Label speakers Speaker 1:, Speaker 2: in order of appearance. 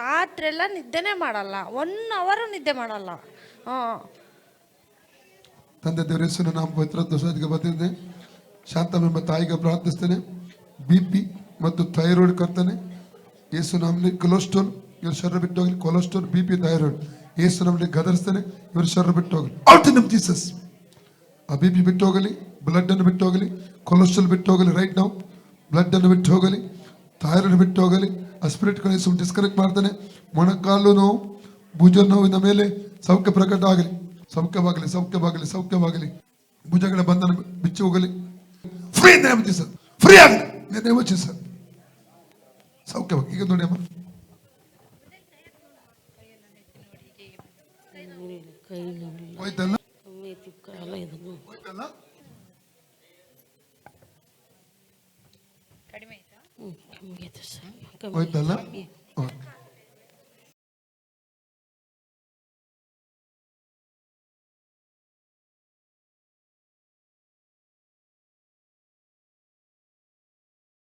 Speaker 1: ರಾತ್ರಿ ಎಲ್ಲ ನಿದ್ದೆನೇ ಮಾಡಲ್ಲ. ಒನ್ ಅವರ್ ನಿದ್ದೆ ಮಾಡಲ್ಲ.
Speaker 2: ತಂದೆ ದೇವರ ಹೆಸರು ನಾವು ಪವಿತ್ರ ದೋಷಕ್ಕೆ ಬರ್ತಿದ್ದೆ. ಶಾಂತಮೆಂಬ ತಾಯಿಗೆ ಪ್ರಾರ್ಥಿಸ್ತೇನೆ. ಬಿ ಪಿ ಮತ್ತು ಥೈರಾಯ್ಡ್ ಕರ್ತನೆ. ಯೇಸು ನಮ್ಮಲ್ಲಿ ಕೊಲೆಸ್ಟ್ರಾಲ್ ಇವ್ರ ಶರೀರ ಬಿಟ್ಟು ಹೋಗಲಿ. Cholesterol B P thyroid Yesu ನಮ್ಮಲ್ಲಿ ಗದರಿಸ್ತೇನೆ. ಇವ್ರ ಶರೀರ ಬಿಟ್ಟು ಹೋಗಲಿ. ಔಟ್ ನಮ್ ಜೀಸಸ್ ಆ ಬಿ ಪಿ ಬಿಟ್ಟು ಹೋಗಲಿ. ಬ್ಲಡ್ ಅನ್ನು ಬಿಟ್ಟು ಹೋಗಲಿ. ಕೊಲೆಸ್ಟ್ರಾಲ್ ಬಿಟ್ಟು ಹೋಗಲಿ ರೈಟ್ ನಾವು ಬ್ಲಡ್ ಅನ್ನು ಬಿಟ್ಟು ಹೋಗಲಿ. ಥೈರಾಯ್ಡ್ ಬಿಟ್ಟು ಹೋಗಲಿ. ಅಸ್ಪಿರೇಟ್ ಕಳಿಸಿ ಡಿಸ್ಕನೆಕ್ಟ್ ಮಾಡ್ತಾನೆ. ಮೊಣಕಾಲು ನೋವು ಭುಜ ನೋವಿನ ಮೇಲೆ ಸೌಖ್ಯ ಪ್ರಕಟ ಆಗಲಿ. ಸೌಖ್ಯವಾಗಲಿ ಸೌಖ್ಯವಾಗಲಿ ಸೌಖ್ಯವಾಗಲಿ. ಭುಜಗಳ ಬಂಧನ ಬಿಚ್ಚಿ ಹೋಗಲಿ. ಫ್ರೀ ಸರ್ ಫ್ರೀ ಆಗಲಿ. ನೇಮ ಸರ್ ಸೌಖ್ಯವಾಗಿ. ಈಗ ನೋಡಿ ಅಮ್ಮ. ಹೋಯ್ತಲ್ಲ? ಹೋಯ್ತಲ್ಲ?
Speaker 1: ಕಡಿಮೆ.
Speaker 2: Hoy,
Speaker 3: ¿verdad?